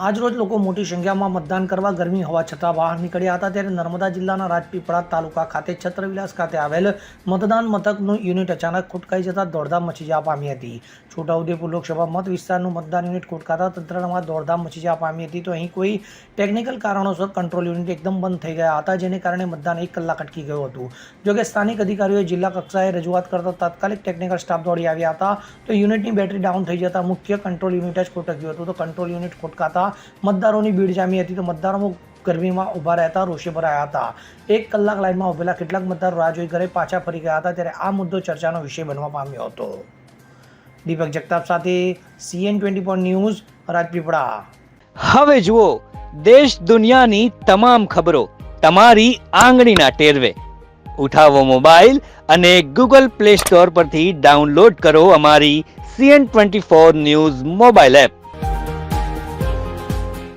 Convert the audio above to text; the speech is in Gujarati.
આજરોજ લોકો મોટી સંખ્યામાં મતદાન કરવા ગરમી હોવા છતાં બહાર નીકળ્યા હતા ત્યારે નર્મદા જિલ્લાના રાજપીપળા તાલુકા ખાતે છત્રવિલાસ ખાતે આવેલ મતદાન મથકનું યુનિટ અચાનક ખોટકાઈ જતા દોડધામ મચી જવા પામી હતી. છોટાઉદેપુર લોકસભા મત વિસ્તારનું મતદાન યુનિટ ખોટકાતા તંત્રમાં દોડધામ મચી જવા પામી હતી તો અહીં કોઈ ટેકનિકલ કારણોસર કંટ્રોલ યુનિટ એકદમ બંધ થઈ ગયા હતા જેને કારણે મતદાન એક કલાક અટકી ગયું હતું. જોકે સ્થાનિક અધિકારીઓએ જિલ્લા કક્ષાએ રજૂઆત કરતા તાત્કાલિક ટેકનિકલ સ્ટાફ દોડી આવ્યા હતા તો યુનિટની બેટરી ડાઉન થઈ જતા મુખ્ય કંટ્રોલ યુનિટ જ ખોટક્યું હતું. તો કંટ્રોલ યુનિટ ખોટકાતા મતદારોની ભીડ જામી હતી તો મતદારો ગરમીમાં ઊભા રહેતા, રોષે ભરાયા હતા. એક કલાક લાઇનમાં ઉભેલા કેટલાક મતદારો રાહ જોઈ ઘરે પાછા ફરી ગયા હતા ત્યારે આ મુદ્દો ચર્ચાનો વિષય બનવા પામ્યો હતો. દીપક જગતાપ સાથે CN twenty four news, Rajpipla. હવે જુઓ, દેશ દુનિયાની તમામ ખબરો તમારી આંગળીના ટેરવે. ઉઠાવો મોબાઈલ અને ગૂગલ પ્લે સ્ટોર પરથી ડાઉનલોડ કરો અમારી CN twenty four news mobile app.